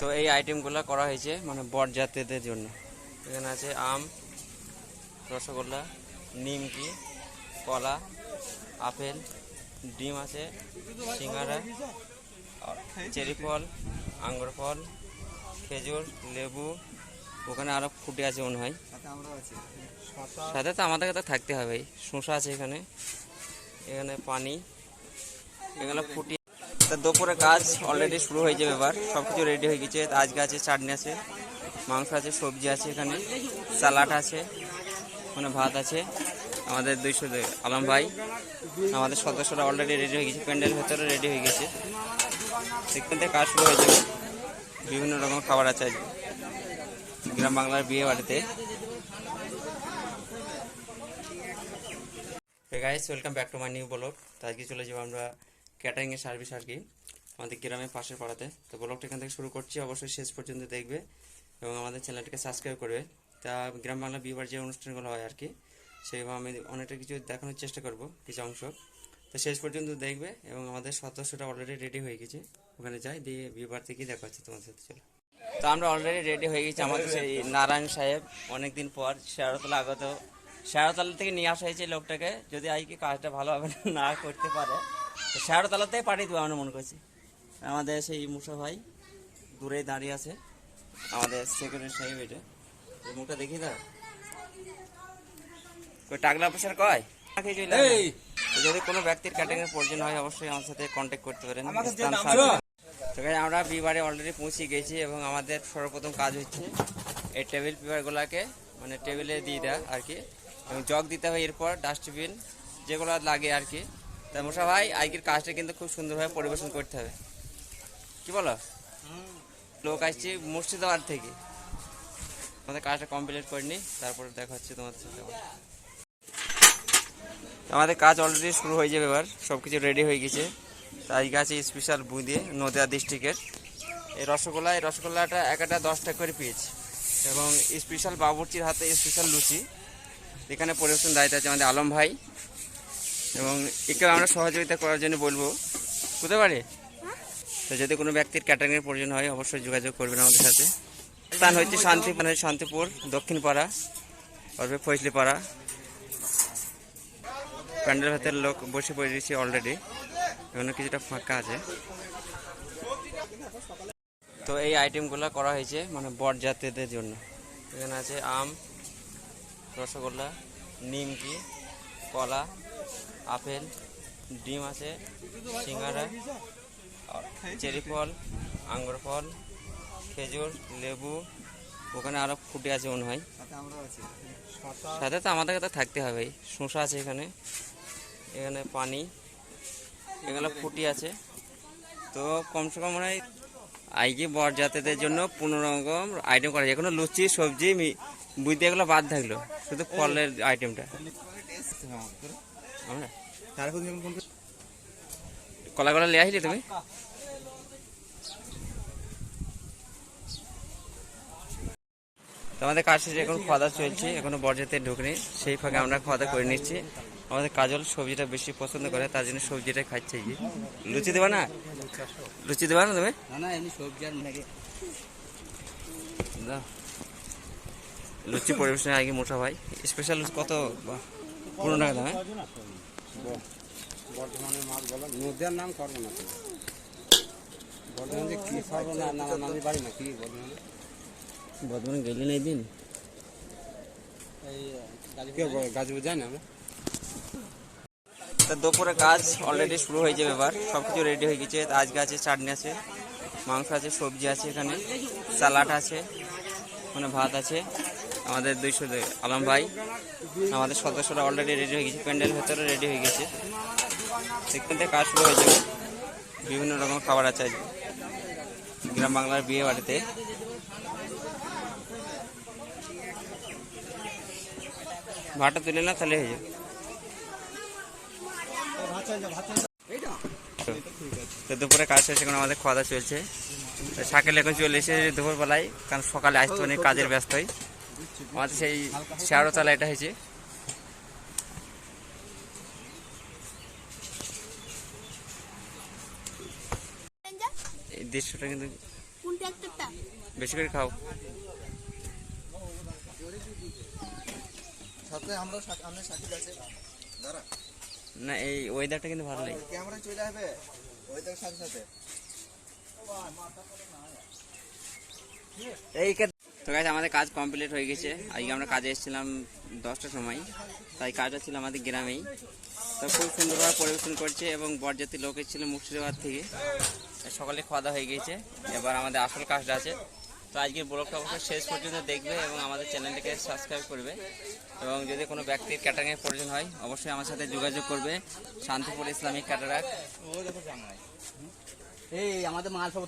তো এই আইটেমগুলো করা হয়েছে মানে বরযাত্রীদের জন্য। এখানে আছে আম রসগোল্লা নিমকি কলা আপেল ডিম আছে সিঙ্গারা চেরি ফল আঙ্গুর ফল খেজুর লেবু ওখানে আরও ফুটে আছে মনে হয়। সাথে তো আমাদেরকে তো থাকতে হবে। শসা আছে এখানে। এখানে পানি এখানে ফুটি তা দুপুরে কাজ অলরেডি শুরু হয়ে যাবে এবার। সব কিছু রেডি হয়ে গেছে। আজকে আছে চাটনি আছে, মাংস আছে, সবজি আছে এখানে স্যালাড আছে মানে ভাত আছে। আমাদের দুইশো আলম ভাই, আমাদের সদস্যরা অলরেডি রেডি হয়ে গেছে। প্যান্ডেল ভেতরে রেডি হয়ে গেছে। সেখান থেকে কাজ শুরু হয়ে যাবে। বিভিন্ন রকম খাবার আছে আজকে গ্রাম বাংলার বিয়ে বাড়িতে। Guys welcome back to my new vlog তো আজকে চলে যাব আমরা ক্যাটারিংয়ের সার্ভিস আর কি, আমাদের গ্রামের পাশের পাড়াতে। তো ব্লগটা এখান থেকে শুরু করছি, অবশ্যই শেষ পর্যন্ত দেখবে এবং আমাদের চ্যানেলটিকে সাবস্ক্রাইব করবে। তা গ্রাম বাংলা বিয়েবার যে অনুষ্ঠানগুলো হয় আর কি সেইভাবে আমি অনেকটা কিছু দেখানোর চেষ্টা করব, কিছু অংশ। তো শেষ পর্যন্ত দেখবে এবং আমাদের সদস্যটা অলরেডি রেডি হয়ে গেছে। ওখানে যাই, দিয়ে বিয়েবার থেকেই দেখা হচ্ছে তোমার সাথে, চলো। তো আমরা অলরেডি রেডি হয়ে গেছি আমাদের সেই নারায়ণ সাহেব, অনেকদিন পর শেয়ারতলা আগত। শেয়ারতলা থেকে নিয়ে আসা হয়েছে লোকটাকে, যদি আই কি কাজটা ভালোভাবে না করতে পারে তো শেয়ারতলাতে পাঠিয়ে দেবো আমরা মনে করছি। আমাদের সেই মুসা ভাই দূরে দাঁড়িয়ে আছে। আমাদের সেক্রেটারি সাহেব এটা। মুখটা দেখি কই টাকলা পয়সার কয়? যদি কোনো ব্যক্তির ক্যাটারিং এর প্রয়োজন হয় অবশ্যই আমার সাথে কন্ট্যাক্ট করতে পারেন। আমরা বিবারে অলরেডি পৌঁছে গেছি এবং আমাদের সর্বপ্রথম কাজ হচ্ছে এই টেবিল পেপারগুলোকে মানে টেবিলে দিয়ে দেওয়া আর কি। এবং জগ দিতে হবে এরপর ডাস্টবিন যেগুলো লাগে আর কি। তা মশা ভাই, আজকের কাজটা কিন্তু খুব সুন্দরভাবে পরিবেশন করতে হবে। কি বলো? লোক আসছে মুর্শিদাবাদ থেকে। আমাদের কাজটা কমপ্লিট করিনি তারপরে দেখা হচ্ছে তোমাদের সাথে আমাদের কাজ অলরেডি শুরু হয়ে যাবে এবার সব কিছু রেডি হয়ে গেছে। তাই আছে স্পেশাল বুঁদি নদিয়া ডিস্ট্রিক্টের এই রসগোল্লা, এই রসগোল্লাটা একটা দশ টাকা করে পিস এবং স্পেশাল বাবুর্চির হাতে স্পেশাল লুচি। এখানে পরিবেশন দায়িত্ব আছে আমাদের আলম ভাই। এবং একে আমরা সহযোগিতা করার জন্য বলব। বুঝতে পারি? তো যদি কোনো ব্যক্তির ক্যাটারিংয়ের প্রয়োজন হয় অবশ্যই যোগাযোগ করবেন আমাদের সাথে। স্থান হচ্ছে শান্তি মানে শান্তিপুর দক্ষিণপাড়া অর্বে ফৈসলিপাড়া প্যান্ডেল ভেতর লোক বসে পড়েছে অলরেডি এখানে কিছুটা ফাঁকা আছে। তো এই আইটেমগুলো করা হয়েছে মানে বরযাত্রীদের জন্য। এখানে আছে আম রসগোল্লা নিমকি কলা আপেল, ডিম আছে, সিঙ্গারা, চেরি ফল, আঙ্গুর ফল, খেজুর, লেবু, ওখানে আরও ফুটে আছে মনে হয়। সাথে তো আমাদেরকে তো থাকতে হবে, শসা আছে এখানে এখানে পানি এগুলো ফুটি আছে। তো কমসে কম মনে হয় আইকি বরযাত্রীদের জন্য পনেরো রকম আইটেম করা যায়। এখনও লুচি, সবজি বুঝতে এগুলো বাদ থাকল, শুধু ফলের আইটেমটা আমরা। কলা কলা লিয়ে আসলি তুমি? আমাদের কাজ শেষে এখন খাওয়া দাওয়া চলছে এখনও বরযাতে ঢুকনি সেই ফাঁকে আমরা খাওয়া দাওয়া করে নিচ্ছি। আমাদের কাজল সবজিটা বেশি পছন্দ করে তার জন্য সবজিটা খাচ্ছে এই যে। লুচি দেবা না? লুচি দেবা না তুমি? না না এমনি সবজি আর নাকি দাও। লুচি পরিবেশনে আগে মোটা ভাই স্পেশাল কত? পনেরো টাকা দাম? বর্ধমানের মাছ বলো। নদিয়ার নাম করব না বর্ধমানে কি করব না না নানি বাড়ি না কি বর্ধমানে? বর্ধমানে গেলি না দিন গাজীপুর যাই না? আমরা? তা দুপুরে কাজ অলরেডি শুরু হয়ে যাবে এবার। সব কিছু রেডি হয়ে গেছে। আজকে আছে চাটনি আছে মাংস আছে সবজি আছে এখানে স্যালাড আছে মানে ভাত আছে। আমাদের দুইশো আলম ভাই, আমাদের সদস্যরা অলরেডি রেডি হয়ে গেছে, প্যান্ডেল ভেতরে রেডি হয়ে গেছে। সেখান থেকে কাজ শুরু হয়ে যাবে। বিভিন্ন রকম খাবার আছে আজকে গ্রাম বাংলার বিয়ে বাড়িতে। ভাতটা তুলে না তাহলে হয়ে তো দুপুরে কাজ শেষে, এখন আমাদের খাওয়া দাওয়া চলছে। সাকেল এখন চলে এসেছে দুপুরবেলায়, কারণ সকালে আসতে অনেক কাজের ব্যস্ত হয় আমাদের সেই শেয়ারও চালা এটা হয়েছে। এই দৃশ্যটা কিন্তু বেশি করে খাও। সাথে আমরা আমরা সাকিব আছে দাঁড়া। না এই ওয়েদারটা কিন্তু ভালো লাগে ক্যামেরায় চলে আসবে। ওই সাথে সাথে। এই তো গাছ আমাদের কাজ কমপ্লিট হয়ে গেছে। আজকে আমরা কাজে এসেছিলাম দশটার সময়। তাই কাজটা ছিল আমাদের গ্রামেই। তো খুব সুন্দরভাবে পরিবেশন করছে এবং বরযাত্রী লোক এসেছিল মুর্শিদাবাদ থেকে। সকালে খাওয়া হয়ে গিয়েছে এবার আমাদের আসল কাজটা আছে। তো আজকের ব্লগটা অবশ্যই শেষ পর্যন্ত দেখবে এবং আমাদের চ্যানেলটিকে সাবস্ক্রাইব করবে। এবং যদি কোনো ব্যক্তির ক্যাটারিংয়ের প্রয়োজন হয়, অবশ্যই আমার সাথে যোগাযোগ করবে। শান্তিপুর ইসলামিক ক্যাটারাক এই, আমাদের মাল সব